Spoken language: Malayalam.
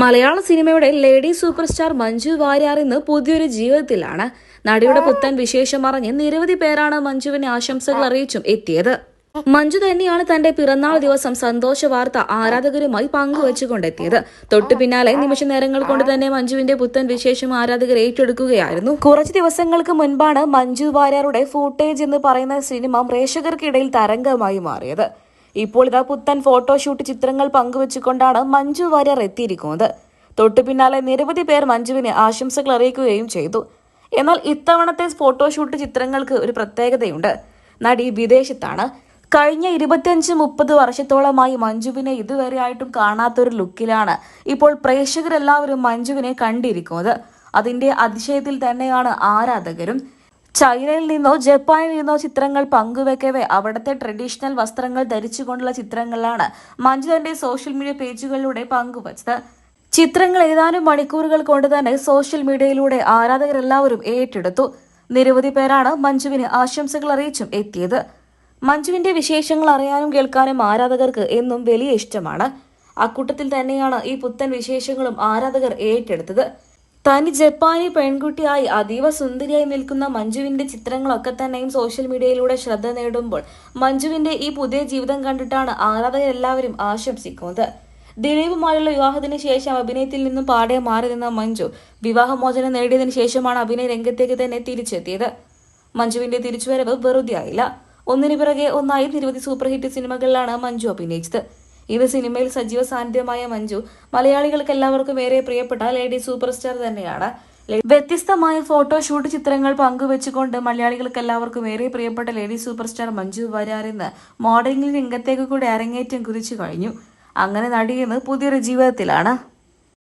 മലയാള സിനിമയുടെ lady super star Manju Warrier ഇന്ന് പുതിയൊരു ജീവിതത്തിലാണ്. നടിയുടെ പുത്തൻ വിശേഷം അറിഞ്ഞ് നിരവധി പേരാണ് മഞ്ജുവിന് ആശംസകൾ അറിയിച്ചും എത്തിയത്. മഞ്ജു തന്നെയാണ് തന്റെ പിറന്നാൾ ദിവസം സന്തോഷ വാർത്ത ആരാധകരുമായി പങ്കുവച്ചുകൊണ്ടെത്തിയത്. തൊട്ടു പിന്നാലെ നിമിഷ നേരങ്ങൾ കൊണ്ട് തന്നെ മഞ്ജുവിന്റെ പുത്തൻ വിശേഷം ആരാധകർ ഏറ്റെടുക്കുകയായിരുന്നു. കുറച്ച് ദിവസങ്ങൾക്ക് മുൻപാണ് മഞ്ജു വാര്യാറുടെ ഫൂട്ടേജ് എന്ന് പറയുന്ന സിനിമ പ്രേക്ഷകർക്കിടയിൽ തരംഗമായി മാറിയത്. ഇപ്പോൾ ഇതാ പുത്തൻ ഫോട്ടോഷൂട്ട് ചിത്രങ്ങൾ പങ്കുവച്ചുകൊണ്ടാണ് മഞ്ജു വാര്യർ എത്തിയിരിക്കുന്നത്. തൊട്ടു പിന്നാലെ നിരവധി പേർ മഞ്ജുവിന് ആശംസകൾ അറിയിക്കുകയും ചെയ്തു. എന്നാൽ ഇത്തവണത്തെ ഫോട്ടോഷൂട്ട് ചിത്രങ്ങൾക്ക് ഒരു പ്രത്യേകതയുണ്ട്. നടി വിദേശത്താണ്. കഴിഞ്ഞ ഇരുപത്തിയഞ്ച് മുപ്പത് വർഷത്തോളമായി മഞ്ജുവിനെ ഇതുവരെ ആയിട്ടും കാണാത്തൊരു ലുക്കിലാണ് ഇപ്പോൾ പ്രേക്ഷകരെല്ലാവരും മഞ്ജുവിനെ കണ്ടിരിക്കുന്നത്. അതിന്റെ അതിശയത്തിൽ തന്നെയാണ് ആരാധകരും. ചൈനയിൽ നിന്നോ ജപ്പാനിൽ നിന്നോ ചിത്രങ്ങൾ പങ്കുവെക്കവേ. അവിടുത്തെ ട്രഡീഷണൽ വസ്ത്രങ്ങൾ ധരിച്ചുകൊണ്ടുള്ള ചിത്രങ്ങളാണ് മഞ്ജു തന്റെ സോഷ്യൽ മീഡിയ പേജുകളിലൂടെ പങ്കുവച്ചത്. ചിത്രങ്ങൾ ഏതാനും മണിക്കൂറുകൾ കൊണ്ട് തന്നെ സോഷ്യൽ മീഡിയയിലൂടെ ആരാധകരെല്ലാവരും ഏറ്റെടുത്തു. നിരവധി പേരാണ് മഞ്ജുവിന് ആശംസകൾ അറിയിച്ചും എത്തിയത്. മഞ്ജുവിന്റെ വിശേഷങ്ങൾ അറിയാനും കേൾക്കാനും ആരാധകർക്ക് എന്നും വലിയ ഇഷ്ടമാണ്. അക്കൂട്ടത്തിൽ തന്നെയാണ് ഈ പുത്തൻ വിശേഷങ്ങളും ആരാധകർ ഏറ്റെടുത്തത്. തനി ജപ്പാനി പെൺകുട്ടിയായി അതീവ സുന്ദരിയായി നിൽക്കുന്ന മഞ്ജുവിന്റെ ചിത്രങ്ങളൊക്കെ തന്നെയും സോഷ്യൽ മീഡിയയിലൂടെ ശ്രദ്ധ നേടുമ്പോൾ മഞ്ജുവിന്റെ ഈ പുതിയ ജീവിതം കണ്ടിട്ടാണ് ആരാധകരെല്ലാവരും ആശംസിക്കുന്നത്. ദിലീപുമായുള്ള വിവാഹത്തിന് ശേഷം അഭിനയത്തിൽ നിന്നും പാടെ മാറി നിന്ന മഞ്ജു വിവാഹമോചനം നേടിയതിനു ശേഷമാണ് അഭിനയ രംഗത്തേക്ക് തന്നെ തിരിച്ചെത്തിയത്. മഞ്ജുവിന്റെ തിരിച്ചുവരവ് വെറുതെയായില്ല. ഒന്നിനു പിറകെ ഒന്നായി നിരവധി സൂപ്പർ ഹിറ്റ് സിനിമകളിലാണ് മഞ്ജു അഭിനയിച്ചത്. ഇത് സിനിമയിൽ സജീവ സാന്നിധ്യമായ മഞ്ജു. മലയാളികൾക്ക് എല്ലാവർക്കും ഏറെ പ്രിയപ്പെട്ട ലേഡി സൂപ്പർ സ്റ്റാർ തന്നെയാണ് വ്യത്യസ്തമായ ഫോട്ടോ ഷൂട്ട് ചിത്രങ്ങൾ പങ്കുവെച്ചുകൊണ്ട് മലയാളികൾക്ക് എല്ലാവർക്കും ഏറെ പ്രിയപ്പെട്ട lady super star Manju Warrier ഇന്ന് മോഡലിംഗ് രംഗത്തേക്ക് കൂടി അരങ്ങേറ്റം കുറിച്ചു കഴിഞ്ഞു. അങ്ങനെ നടിയെന്ന് പുതിയൊരു ജീവിതത്തിലാണ്.